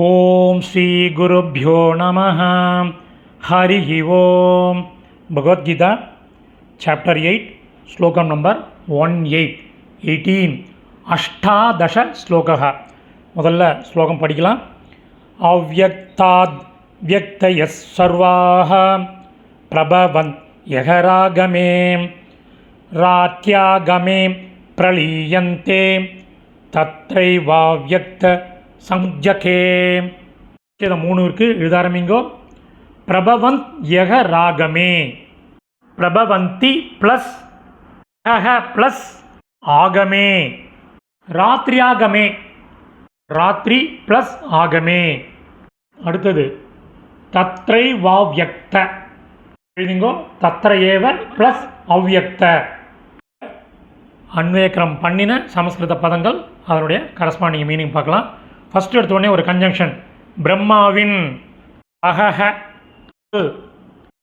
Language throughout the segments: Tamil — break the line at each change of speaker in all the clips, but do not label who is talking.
ஓம் ஸ்ரீ குருப்பியோ நம ஹரி ஓம் பகவத்கீதா சாப்டர் எயிட் ஸ்லோகம் நம்பர் ஒன் எயிட் எயிட்டீன் அஷ்டாதச ஸ்லோகா முதல்ல ஸ்லோகம் படிக்கலாம். அவ்வக்தாத் வியக்தய சர்வாக பிரபவன் யகராகமே ராத்தியாகமே பிரளீயந்தே தத்ரைவாவியக்த சம்ஜகே. இதை மூணு இருக்குது எழுத ஆரம்பிங்கோ. பிரபவந்த் யக ராகமே. பிரபவந்தி ப்ளஸ் யக ப்ளஸ் ஆகமே. ராத்திரியாகமே. ராத்திரி ப்ளஸ் ஆகமே. அடுத்தது தத்ரை வாவ்யக்த எழுதிங்கோ. தத்ர ஏவ ப்ளஸ் அவ்யக்த அன்வேக்கரம் பண்ணின சமஸ்கிருத பதங்கள் அதனுடைய கரஸ்பாண்டிங் மீனிங் பார்க்கலாம். ஃபஸ்ட்டு எடுத்தோடனே ஒரு கன்ஜங்ஷன் பிரம்மாவின் அகஹ.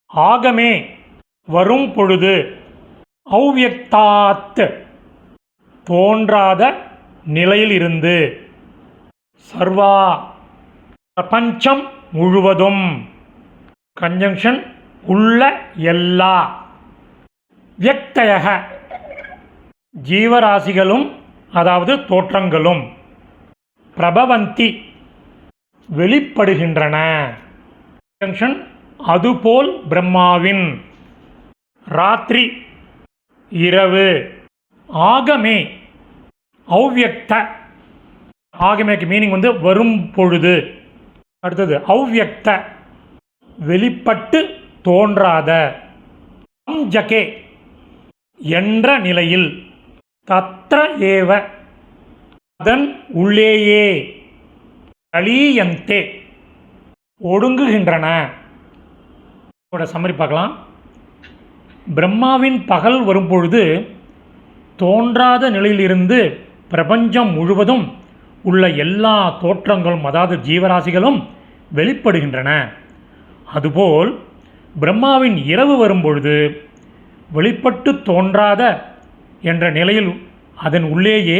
ஆகமே வரும் பொழுது அவ்யக்தாத் தோன்றாத நிலையில் இருந்து சர்வா பிரபஞ்சம் முழுவதும் கன்ஜங்ஷன் உள்ள எல்லா வியக்தயக ஜீவராசிகளும் அதாவது தோற்றங்களும். பிரபவந்தி வெளிப்படுகின்றன. ஜங்ஷன் அதுபோல் பிரம்மாவின். ராத்திரி இரவு ஆகமே அவ்யக்த ஆகமேக்கு மீனிங் வந்து வரும் பொழுது. அடுத்தது அவ்வியக்த வெளிப்பட்டு தோன்றாத. அம்ஜகே என்ற நிலையில். தத்ர ஏவ. அதன் உள்ளேயே கலீயந்தே ஒடுங்குகின்றன. இதோட சம்மரி பார்க்கலாம். பிரம்மாவின் பகல் வரும்பொழுது தோன்றாத நிலையிலிருந்து பிரபஞ்சம் முழுவதும் உள்ள எல்லா தோற்றங்களும் அதாவது ஜீவராசிகளும் வெளிப்படுகின்றன. அதுபோல் பிரம்மாவின் இரவு வரும்பொழுது வெளிப்பட்டு தோன்றாத என்ற நிலையில் அதன் உள்ளேயே